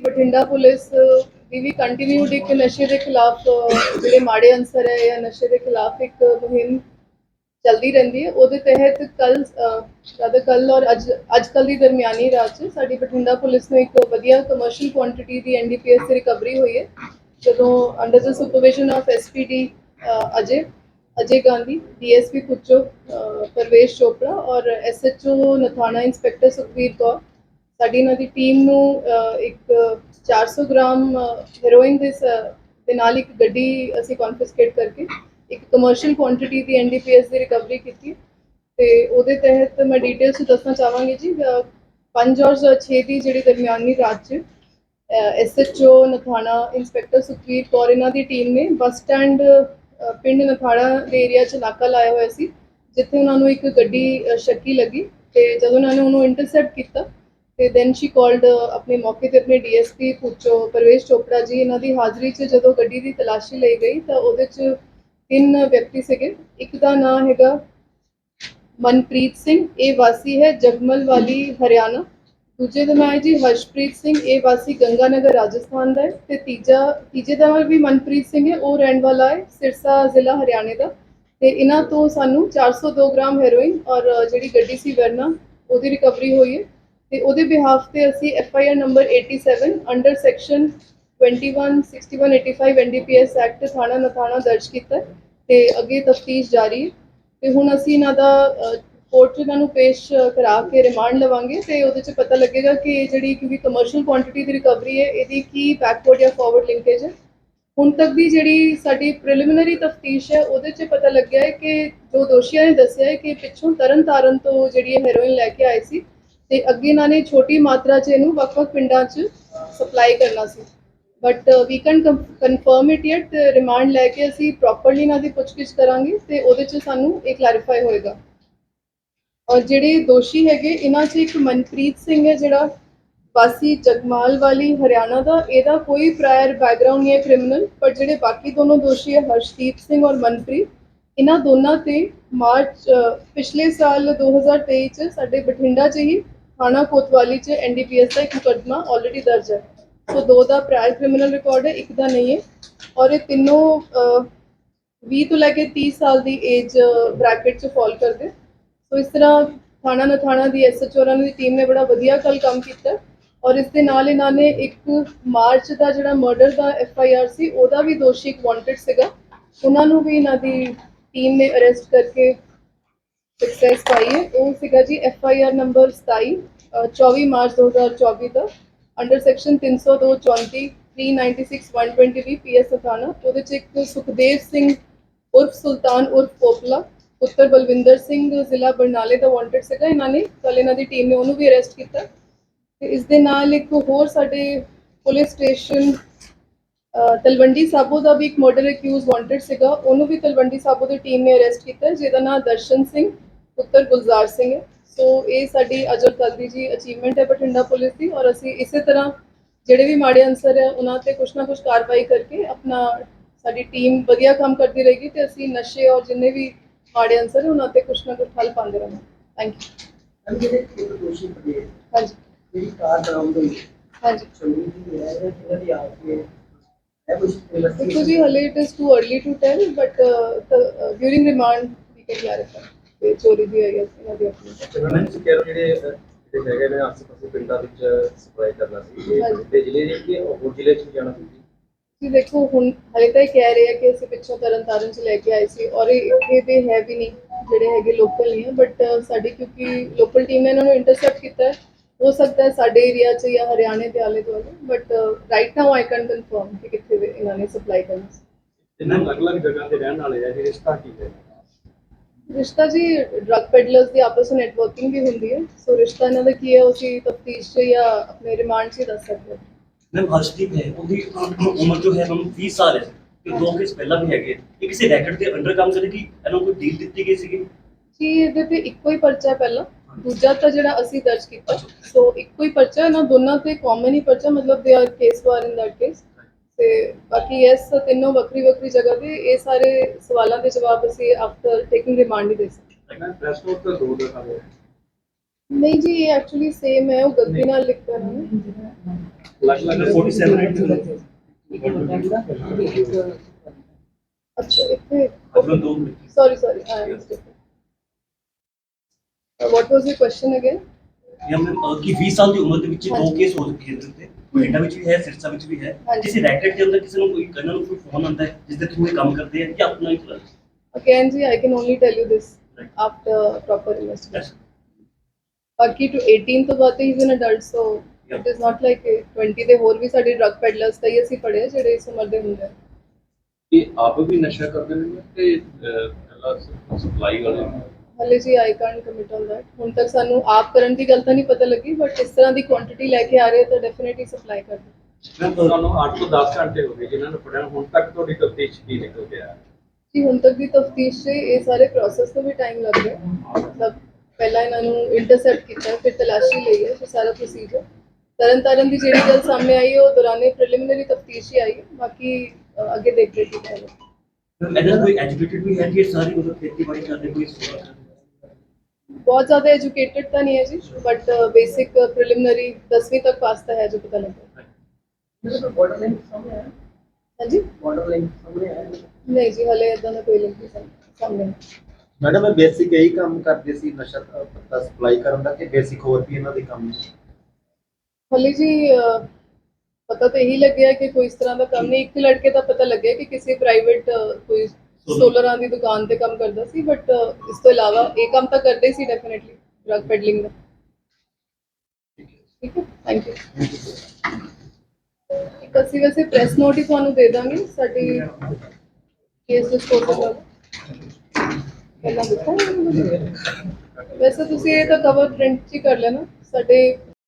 Bathinda police ਦੀ ਵੀ continued ਇੱਕ ਨਸ਼ੇ ਦੇ ਖਿਲਾਫ, ਜਿਹੜੇ ਮਾੜੇ ਅੰਸਰ ਹੈ ਜਾਂ ਨਸ਼ੇ ਦੇ ਖਿਲਾਫ ਇੱਕ ਮੁਹਿੰਮ ਚੱਲਦੀ ਰਹਿੰਦੀ ਹੈ। ਉਹਦੇ ਤਹਿਤ ਕੱਲ ਜਦ ਕੱਲ ਔਰ ਅੱਜ ਅੱਜ ਕੱਲ ਦੀ ਦਰਮਿਆਨੀ ਰਾਤ 'ਚ ਸਾਡੀ ਬਠਿੰਡਾ ਪੁਲਿਸ ਨੂੰ ਇੱਕ ਵਧੀਆ ਕਮਰਸ਼ੀਅਲ ਕੁਆਂਟੀਟੀ ਦੀ ਐਨਡੀਪੀਐਸ ਦੀ ਰਿਕਵਰੀ ਹੋਈ ਹੈ। ਜਦੋਂ under the supervision of SPD Ajay Ajay Gandhi DSP ਕੁਚੋ Parvesh Chopra ਔਰ ਐਸਐਚਓ ਨਥਾਣਾ ਇੰਸਪੈਕਟਰ ਸੁਖਵੀਰ ਕੌਰ ਸਾਡੀ ਇਹਨਾਂ ਦੀ ਟੀਮ ਨੂੰ ਅ, ਇੱਕ 400 ਗ੍ਰਾਮ ਹੈਰੋਇਨ ਦੇ ਸ- ਦੇ ਨਾਲ ਇੱਕ ਗੱਡੀ ਅਸੀਂ ਕਨਫਿਸਕੇਟ ਕਰਕੇ ਇੱਕ ਕਮਰਸ਼ੀਅਲ ਕੁਆਂਟੀਟੀ ਦੀ ਐਨਡੀਪੀਐਸ ਦੀ ਰਿਕਵਰੀ ਕੀਤੀ ਤੇ ਉਹਦੇ ਤਹਿਤ ਮੈਂ ਡਿਟੇਲਸ ਦੱਸਣਾ ਚਾਹਾਂਗੀ ਜੀ 5 ਔਰ 6 ਦੀ ਜਿਹੜੀ ਦਰਮਿਆਨੀ ਰਾਤ 'ਚ ਐਸਐਚਓ ਨਥਾਣਾ ਇੰਸਪੈਕਟਰ ਸੁਖਵੀਰ ਕੌਰ ਇਹਨਾਂ ਦੀ ਟੀਮ ਨੇ ਬੱਸ ਸਟੈਂਡ ਪਿੰਡ ਨਥਾਣਾ ਦੇ ਏਰੀਆ 'ਚ ਨਾਕਾ ਲਾਇਆ ਹੋਇਆ ਸੀ ਜਿੱਥੇ ਉਹਨਾਂ ਨੂੰ ਇੱਕ ਗੱਡੀ ਅ, ਸ਼ੱਕੀ ਲੱਗੀ ਤੇ ਜਦੋਂ ਉਹਨਾਂ ਨੇ ਉਹਨੂੰ ਇੰਟਰਸੈਪਟ ਕੀਤਾ ਤੇ ਦੈਨ ਸ਼ੀ ਕਾਲਡ ਆਪਣੇ ਮੌਕੇ ਤੇ ਆਪਣੇ ਡੀਐਸਪੀ ਪੁੱਛੋ, ਪਰਵੇਸ਼ ਚੋਪੜਾ ਜੀ, ਇਹਨਾਂ ਦੀ ਹਾਜ਼ਰੀ 'ਚ ਜਦੋਂ ਗੱਡੀ ਦੀ ਤਲਾਸ਼ੀ ਲਈ ਗਈ ਤਾਂ ਉਹਦੇ 'ਚ ਤਿੰਨ ਵਿਅਕਤੀ ਸੀਗੇ। ਇੱਕ ਦਾ ਨਾਮ ਹੈਗਾ ਮਨਪ੍ਰੀਤ ਸਿੰਘ, ਇਹ ਵਾਸੀ ਹੈ ਜਗਮਲ ਵਾਲੀ ਹਰਿਆਣਾ। ਦੂਜੇ ਦਾ ਨਾਮ ਹੈ ਜੀ ਹਰਸ਼ਪ੍ਰੀਤ ਸਿੰਘ, ਇਹ ਵਾਸੀ ਗੰਗਾਨਗਰ, ਰਾਜਸਥਾਨ ਦਾ ਹੈ। ਤੇ ਤੀਜਾ, ਤੀਜੇ ਦਾ ਨਾਮ ਵੀ ਮਨਪ੍ਰੀਤ ਸਿੰਘ ਹੈ, ਉਹ ਰਹਿਣ ਵਾਲਾ ਹੈ ਸਿਰਸਾ ਜ਼ਿਲ੍ਹਾ ਹਰਿਆਣੇ ਦਾ। ਤੇ ਇਹਨਾਂ ਤੋਂ ਸਾਨੂੰ 402 ਗ੍ਰਾਮ ਹੈਰੋਇਨ ਔਰ ਜਿਹੜੀ ਗੱਡੀ ਸੀ ਵਰਨਾ, ਉਹਦੀ ਰਿਕਵਰੀ ਹੋਈ ਹੈ। ਤੇ ਉਹਦੇ ਬਿਹਾਫ ਤੇ ਅਸੀਂ F I R number 87 under section 21 61 85 NDPS act ਥਾਣਾ ਨਥਾਣਾ ਦਰਜ ਕੀਤਾ ਹੈ ਤੇ ਅੱਗੇ ਤਫਤੀਸ਼ ਜਾਰੀ ਹੈ। ਤੇ ਹੁਣ ਅਸੀਂ ਇਹਨਾਂ ਦਾ ਕੋਰਟ 'ਚ ਇਹਨਾਂ ਨੂੰ ਪੇਸ਼ ਕਰਾ ਕੇ ਰਿਮਾਂਡ ਲਵਾਂਗੇ ਤੇ ਉਹਦੇ 'ਚ ਪਤਾ ਲੱਗੇਗਾ ਕਿ ਜਿਹੜੀ ਕਿਉਂਕਿ ਕਮਰਸ਼ੀਅਲ ਕੁਆਂਟੀਟੀ ਦੀ ਰਿਕਵਰੀ ਹੈ, ਇਹਦੀ ਕੀ ਬੈਕਵਰਡ ਜਾਂ ਫਾਰਵਰਡ ਲਿੰਕੇਜ ਹੈ। ਹੁਣ ਤੱਕ ਦੀ ਜਿਹੜੀ ਸਾਡੀ ਪ੍ਰੀਲਿਮਿਨਰੀ ਤਫਤੀਸ਼ ਹੈ, ਉਹਦੇ 'ਚ ਪਤਾ ਲੱਗਿਆ ਹੈ ਕਿ ਜੋ ਦੋਸ਼ੀਆਂ ਨੇ ਦੱਸਿਆ ਹੈ ਕਿ ਪਿੱਛੋਂ ਤਰਨਤਾਰਨ ਤੋਂ ਜਿਹੜੀ ਇਹ ਹੈਰੋਇਨ ਲੈ ਕੇ ਆਏ ਸੀ ਤੇ ਅੱਗੇ ਇਹਨਾਂ ਨੇ ਛੋਟੀ ਮਾਤਰਾ 'ਚ ਇਹਨੂੰ ਵੱਖ-ਵੱਖ ਪਿੰਡਾਂ 'ਚ ਸਪਲਾਈ ਕਰਨਾ ਸੀ। But we can confirm it yet remand ਲੈ ਕੇ ਅਸੀਂ ਪ੍ਰੋਪਰਲੀ ਇਹਨਾਂ ਦੀ ਪੁੱਛਗਿੱਛ ਕਰਾਂਗੇ ਤੇ ਉਹਦੇ 'ਚ ਸਾਨੂੰ ਇਹ ਕਲੈਰੀਫਾਈ ਹੋਏਗਾ। ਔਰ ਜਿਹੜੇ ਦੋਸ਼ੀ ਹੈਗੇ, ਇਹਨਾਂ 'ਚ ਇੱਕ ਮਨਪ੍ਰੀਤ ਸਿੰਘ ਹੈ ਜਿਹੜਾ ਵਾਸੀ ਜਗਮਾਲ ਵਾਲੀ ਹਰਿਆਣਾ ਦਾ। ਇਹਦਾ ਕੋਈ ਪ੍ਰਾਇਰ ਬੈਕਗ੍ਰਾਉਂਡ ਨਹੀਂ ਹੈ ਕ੍ਰਿਮੀਨਲ ਪਰ ਜਿਹੜੇ ਬਾਕੀ ਦੋਨੋਂ ਦੋਸ਼ੀ ਹੈ, ਹਰਸ਼ਦੀਪ ਸਿੰਘ ਔਰ ਮਨਪ੍ਰੀਤ, ਇਹਨਾਂ ਦੋਨਾਂ ਤੇ ਮਾਰਚ ਪਿਛਲੇ ਸਾਲ 2023 ਚ ਸਾਡੇ ਬਠਿੰਡਾ 'ਚ ਹੀ ਥਾਣਾ ਕੋਤਵਾਲੀ 'ਚ ਐਨਡੀਪੀਐਸ ਦਾ ਇੱਕ ਮੁਕੱਦਮਾ ਆਲਰੇਡੀ ਦਰਜ ਹੈ। ਸੋ ਦੋ ਦਾ ਪ੍ਰਾਇਰ ਕ੍ਰਿਮੀਨਲ ਰਿਕਾਰਡ ਹੈ ਇੱਕ ਦਾ ਨਹੀਂ ਹੈ। ਔਰ ਇਹ ਤਿੰਨੋਂ ਅ, 20 ਤੋਂ ਲੈ ਕੇ 30 ਸਾਲ ਦੀ ਏਜ ਬ੍ਰੈਕਟ 'ਚ ਫਾਲ ਕਰਦੇ। ਸੋ ਇਸ ਤਰ੍ਹਾਂ ਥਾਣਾ ਨਥਾਣਾ ਦੀ ਐਸਐਚਓ ਉਹਨਾਂ ਦੀ ਟੀਮ ਨੇ ਬੜਾ ਵਧੀਆ ਕੱਲ ਕੰਮ ਕੀਤਾ। ਔਰ ਇਸ ਦੇ ਨਾਲ ਇਹਨਾਂ ਨੇ ਇੱਕ ਮਾਰਚ ਦਾ ਜਿਹੜਾ ਮਰਡਰ ਦਾ ਐਫ ਆਈ ਆਰ ਸੀ ਉਹਦਾ ਵੀ ਦੋਸ਼ੀ ਇੱਕ ਵਾਂਟਡ ਸੀਗਾ। ਉਹਨਾਂ ਨੂੰ ਵੀ ਇਹਨਾਂ ਦੀ ਟੀਮ ਨੇ ਅਰੈਸਟ ਕਰਕੇ ਸਕਸੈਸ ਪਾਈ ਹੈ। ਉਹ ਸੀਗਾ ਜੀ F I R number 27 uh, 24 March 2024 ਦਾ ਅੰਡਰ ਸੈਕਸ਼ਨ 302 34 396 120 ਵੀ ਪੀਐਸ ਥਾਣਾ ਉਹਦੇ ਚ ਇੱਕ ਸੁਖਦੇਵ ਸਿੰਘ ਉਰਫ ਸੁਲਤਾਨ ਉਰਫ ਪੋਪਲਾ ਪੁੱਤਰ ਬਲਵਿੰਦਰ ਸਿੰਘ ਜ਼ਿਲ੍ਹਾ ਬਰਨਾਲੇ ਦਾ ਵਾਂਟਡ ਸੀਗਾ ਇਹਨਾਂ ਨੇ। ਕੱਲ ਇਹਨਾਂ ਦੀ ਟੀਮ ਨੇ ਉਹਨੂੰ ਵੀ ਅਰੈਸਟ ਕੀਤਾ। ਤੇ ਇਸ ਦੇ ਨਾਲ ਇੱਕ ਹੋਰ ਸਾਡੇ ਪੁਲਿਸ ਸਟੇਸ਼ਨ ਅ, ਤਲਵੰਡੀ ਸਾਬੋ ਦਾ ਵੀ ਇੱਕ ਮਰਡਰ ਅਕਿਊਜ਼ ਵਾਂਟਡ ਸੀਗਾ। ਉਹਨੂੰ ਵੀ ਤਲਵੰਡੀ ਸਾਬੋ ਦੀ ਟੀਮ ਨੇ ਅਰੈਸਟ ਕੀਤਾ। ਹੈ, ਜਿਹਦਾ ਨਾਮ ਦਰਸ਼ਨ ਸਿੰਘ ਪੁੱਤਰ ਗੁਲਜ਼ਾਰ ਸਿੰਘ ਸੋ ਇਹ ਸਾਡੀ ਅਜਰ ਕੱਲ ਜੀ ਅਚੀਵਮੈਂਟ ਹੈ ਬਠਿੰਡਾ ਪੁਲਿਸ ਦੀ ਔਰ ਅਸੀਂ ਇਸੇ ਤਰ੍ਹਾਂ ਜਿਹੜੇ ਵੀ ਮਾੜੇ ਅਨਸਰ ਹੈ ਉਹਨਾਂ ਤੇ ਕੁਝ ਨਾ ਕੁਝ ਕਾਰਵਾਈ ਕਰਕੇ ਆਪਣਾ ਸਾਡੀ ਟੀਮ ਵਧੀਆ ਕੰਮ ਕਰਦੀ ਰਹੇਗੀ ਤੇ ਅਸੀਂ ਨਸ਼ੇ ਔਰ ਜਿੰਨੇ ਵੀ ਮਾੜੇ ਅਨਸਰ ਹੈ ਉਹਨਾਂ ਤੇ ਕੁਝ ਨਾ ਕੁਝ ਹੱਲ ਪਾਉਂਦੇ ਰਹਾਂਗੇ। ਥੈਂਕ ਯੂ ਹਾਂਜੀ। ਜਿਹੜੀ ਕਾਰ ਬਰਾਮਦ ਹੋਈ ਹਾਂਜੀ। ਚੋਰੀ ਜੀ ਹਲੇ it is too early to tell but during remand we can clarify ਤੇ ਚੋਰੀ ਦੀ ਹੋਈ ਹੈ ਇਹਨਾਂ ਦੀ ਆਪਣੀ ਗਵਰਨਮੈਂਟ ਚ ਕਹਿ ਰਹੇ ਜਿਹੜੇ ਅਹ, ਜਿਹੜੇ ਹੈਗੇ ਨੇ ਆਸੇ ਪਾਸੇ ਪਿੰਡਾਂ ਵਿੱਚ ਸਪਲਾਈ ਕਰਨਾ ਸੀ ਹਾਂਜੀ। ਇਹ ਤੇ ਜ਼ਿਲ੍ਹੇ ਦੇ ਕਿ ਹੋਰ ਜ਼ਿਲ੍ਹੇ ਚ ਵੀ ਜਾਣਾ ਸੀ? ਜੀ ਦੇਖੋ ਹੁਣ ਹਲੇ ਤਾਂ ਇਹ ਕਹਿ ਰਹੇ ਆ ਕਿ ਅਸੀਂ ਪਿੱਛੋਂ ਤਰਨ ਤਾਰਨ ਚ ਲੈ ਕੇ ਆਏ ਸੀ ਔਰ ਇਹ ਦੇ ਹੈ ਵੀ ਨਹੀਂ ਜਿਹੜੇ ਹੈਗੇ ਲੋਕਲ ਨਹੀਂ ਬਟ ਸਾਡੀ ਕਿਉਂਕਿ ਲੋਕਲ ਟੀਮ ਨੇ ਇਹਨਾਂ ਨੂੰ ਇੰਟਰਸੈਪਟ ਕੀਤਾ ਹੈ। ਹੋ ਸਕਦਾ ਹੈ ਸਾਡੇ ਏਰੀਆ 'ਚ ਜਾਂ ਹਰਿਆਣੇ ਦੇ ਆਲੇ ਦੁਆਲੇ but right now I can confirm ਕਿ ਕਿੱਥੇ ਇਹਨਾਂ ਨੇ ਸਪਲਾਈ ਕਰਨਾ ਸੀ। ਇਹਨਾਂ ਅਲੱਗ-ਅਲੱਗ ਜਗ੍ਹਾ ਤੇ ਰਹਿਣ ਵਾਲੇ ਆ ਜੀ ਰਿਸ਼ਤਾ ਕੀ ਹੈ? ਰਿਸ਼ਤਾ ਜੀ ਡਰਗ ਪੈਡਲਰਸ ਦੀ ਆਪਸ ਵਿੱਚ ਨੈਟਵਰਕਿੰਗ ਵੀ ਹੁੰਦੀ ਹੈ। ਸੋ ਰਿਸ਼ਤਾ ਇਹਨਾਂ ਦਾ ਕੀ ਹੈ? ਉਹ ਅਸੀਂ ਤਫਤੀਸ਼ 'ਚ ਜਾਂ ਆਪਣੇ ਰਿਮਾਂਡ 'ਚ ਹੀ ਦੱਸ ਸਕਦੇ ਮੈਮ ਹਰਸ਼ਦੀਪ ਹੈ। ਉਹਦੀ ਉਮਰ ਜੋ ਹੈ ਮੈਮ 20 ਸਾਲ ਹੈ। ਤੇ ਦੋ ਕੇਸ ਪਹਿਲਾਂ ਵੀ ਹੈਗੇ ਇਹ ਕਿਸੇ ਰੈਕਟ ਦੇ ਅੰਡਰ ਕੰਮ ਕਰੇਗੀ ਇਹਨਾਂ ਨੂੰ ਕੋਈ ਡੀਲ ਦਿੱਤੀ ਗਈ ਸੀਗੀ? ਜੀ ਇਹਦੇ ਤੇ ਇੱਕੋ ਹੀ ਪਰਚਾ ਪਹਿਲਾਂ। ਦੂਜਾ ਤਾਂ ਜਿਹੜਾ ਅਸੀਂ ਦਰਜ ਕੀਤਾ। ਸੋ ਇੱਕੋ ਹੀ ਪਰਚਾ ਇਹਨਾਂ ਦੋਨਾਂ ਤੇ ਕਾਮਨ ਹੀ ਪਰਚਾ ਮਤਲਬ ਦੇ ਆਰ ਕੇਸ ਵਾਰ ਇਨ ਦੈਟ ਕੇਸ ਤੇ ਬਾਕੀ ਯੈਸ ਤਿੰਨੋਂ ਵੱਖਰੀ ਵੱਖਰੀ ਜਗ੍ਹਾ ਤੇ ਇਹ ਸਾਰੇ ਸਵਾਲਾਂ ਦੇ ਜਵਾਬ ਅਸੀਂ ਆਫਟਰ ਟੇਕਿੰਗ ਰਿਮਾਂਡ ਹੀ ਦੇ ਸਕਦੇ ਮੈਂ ਪ੍ਰੈਸ ਨੋਟ ਤਾਂ ਦੋ ਦਿਖਾ ਰਿਹਾ ਨਹੀਂ ਜੀ ਇਹ ਐਕਚੁਅਲੀ ਸੇਮ ਹੈ ਉਹ ਗਲਤੀ ਨਾਲ ਲਿਖਤਾ ਨਾ ਲੱਗ ਲੱਗ 47 ਐਕਟ ਅੱਛਾ। ਇੱਥੇ ਦੋ sorry sorry I am mistaken. ਜਾਂ ਮੈਂ ਅਹ, ਕਿ 20 ਸਾਲ ਦੀ ਉਮਰ ਦੇ ਵਿੱਚ ਦੋ। ਕੇਸ ਹੋ ਚੁੱਕੇ ਹਨ ਤੇ। ਬਠਿੰਡਾ ਵਿੱਚ ਵੀ ਹੈ ਸਿਰਸਾ ਵਿੱਚ ਵੀ ਹੈ। ਹਾਂਜੀ। ਕਿਸੇ ਰੈਕਟ ਦੇ ਅੰਦਰ ਕਿਸੇ ਨੂੰ ਕੋਈ ਇਹਨਾਂ ਨੂੰ ਕੋਈ ਫੋਨ ਆਉਂਦਾ ਹੈ ਜਿਸ ਦੇ ਥਰੂ ਇਹ ਕੰਮ ਕਰਦੇ ਆ ਜਾਂ ਆਪਣਾ ਹੀ ਚਲਾਉਂਦੇ Again, ji, I can only tell you this after proper investigation. ਬਾਕੀ to 18 ਤੋਂ ਬਾਅਦ ਹੀ is an adult, so it is not like a 20 ਦੇ ਹੋਰ ਵੀ ਸਾਡੇ drug peddlers ਤਾਂ ਹੀ ਅਸੀਂ ਪੜ੍ਹੇ ਜਿਹੜੇ ਇਸ ਉਮਰ ਦੇ ਹੁੰਦੇ ਆ। ਇਹ ਆਪ ਵੀ ਨਸ਼ਾ ਕਰਦੇ ਨੇ ਤੇ ਕੱਲਾ ਸਪਲਾਈ ਵਾਲੇ ਹਲੇ ਜੀ I can't commit on that ਹੁਣ ਤੱਕ ਸਾਨੂੰ ਆਪ ਕਰਨ ਦੀ ਗੱਲ ਤਾਂ ਨਹੀਂ ਪਤਾ ਲੱਗੀ ਬਟ ਇਸ ਤਰ੍ਹਾਂ ਦੀ ਕੁਆਂਟੀਟੀ ਲੈ ਕੇ ਆ ਰਹੇ ਤਾਂ ਡੈਫੀਨਿਟਲੀ ਸਪਲਾਈ ਕਰਦੇ ਮੈਂ ਅਹ, ਤੁਹਾਨੂੰ 8 ਤੋਂ 10 ਘੰਟੇ ਹੋ ਗਏ ਜਿਨ੍ਹਾਂ ਨੂੰ ਫੜਿਆ ਹੁਣ ਤੱਕ ਤੁਹਾਡੀ ਤਫਤੀਸ਼ ਕੀ ਨਿਕਲ ਗਿਆ? ਜੀ ਹੁਣ ਤੱਕ ਦੀ ਤਫਤੀਸ਼ 'ਚ ਇਹ ਸਾਰੇ ਪ੍ਰੋਸੈਸ ਨੂੰ ਵੀ ਟਾਈਮ ਲੱਗ ਗਿਆ। ਮਤਲਬ ਪਹਿਲਾਂ ਇਹਨਾਂ ਨੂੰ ਇੰਟਰਸੈਪਟ ਕੀਤਾ ਫਿਰ ਤਲਾਸ਼ੀ ਲਈ ਹੈ ਇਹ ਸਾਰਾ ਪ੍ਰੋਸੀਜਰ ਤਰਨ ਤਾਰਨ ਦੀ ਜਿਹੜੀ ਗੱਲ ਸਾਹਮਣੇ ਆਈ ਹੈ ਉਹ ਦੌਰਾਨੇ ਪ੍ਰੀਲਿਮਿਨਰੀ ਤਫਤੀਸ਼ ਹੀ ਆਈ ਹੈ ਬਾਕੀ ਅ, ਅੱਗੇ ਦੇਖ ਰਹੇ ਕੀ ਹੈ ਇਹਨਾਂ ਕੋਈ ਐਜੂਕੇਟਡ ਵੀ ਹੈ ਕਿ ਇਹ ਸਾਰੀ ਮਤਲਬ ਖੇਤੀਬਾੜੀ ਕਰਦੇ ਕੋਈ ਸਟੂਡੈਂਟ ਬਹੁਤ ਜ਼ਿਆਦਾ ਐਜੂਕੇਟਿਡ ਤਾਂ ਨਹੀਂ ਹੈ ਜੀ ਬਟ ਬੇਸਿਕ ਪ੍ਰੀਲਿਮਿਨਰੀ 10ਵੀਂ ਤੱਕ ਵਾਸਤਾ ਹੈ ਜੋ ਪਤਾ ਲੱਗਾ। ਮੈਨੂੰ ਬਾਰਡਰ ਲਾਈਨ ਸਾਹਮਣੇ ਆਇਆ ਹਾਂਜੀ? ਬਾਰਡਰ ਲਾਈਨ ਸਾਹਮਣੇ ਆਇਆ ਨਹੀਂ ਜੀ ਹਲੇ ਇਦਾਂ ਦਾ ਕੋਈ ਲਿੰਕ ਨਹੀਂ ਸਾਹਮਣੇ। ਮੈਡਮ ਮੈਂ ਬੇਸਿਕ ਇਹੀ ਕੰਮ ਕਰਦੇ ਸੀ ਨਸ਼ਾ ਪੱਤਾ ਸਪਲਾਈ ਕਰਨ ਦਾ ਕਿ ਬੇਸਿਕ ਹੋਰ ਵੀ ਇਹਨਾਂ ਦੇ ਕੰਮ ਹਲੇ ਜੀ ਪਤਾ ਤਾਂ ਇਹੀ ਲੱਗਿਆ ਕਿ ਕੋਈ ਇਸ ਤਰ੍ਹਾਂ ਦਾ ਕੰਮ ਨਹੀਂ। ਇੱਕ ਲੜਕੇ ਦਾ ਪਤਾ ਲੱਗਿਆ ਕਿ ਕਿਸੇ ਪ੍ਰਾਈਵੇਟ ਕੋਈ ਸੋਲਰਾਂ ਦੀ ਦੁਕਾਨ ਤੇ ਕੰਮ ਕਰਦਾ ਸੀ ਬਟ ਇਸ ਤੋਂ ਇਲਾਵਾ ਇਹ ਕੰਮ ਤਾਂ ਕਰਦੇ ਸੀ ਡੈਫੀਨਿਟਲੀ ਡਰਗ ਪੈਡਲਿੰਗ ਦਾ। ਠੀਕ ਹੈ? ਥੈਂਕ ਯੂ ਇੱਕ ਅਸੀਂ ਵੈਸੇ ਪ੍ਰੈਸ ਨੋਟ ਹੀ ਤੁਹਾਨੂੰ ਦੇ ਦਾਂਗੇ, ਸਾਡੀ ਕੇਸ ਡਿਸਪੋਜ਼ਲ ਦਾ। ਪਹਿਲਾਂ ਦਿੱਤਾ ਵੈਸੇ ਤੁਸੀਂ ਇਹ ਤਾਂ ਕਵਰ ਪ੍ਰਿੰਟ ਚ ਹੀ ਕਰ ਲੈਣਾ, ਸਾਡੇ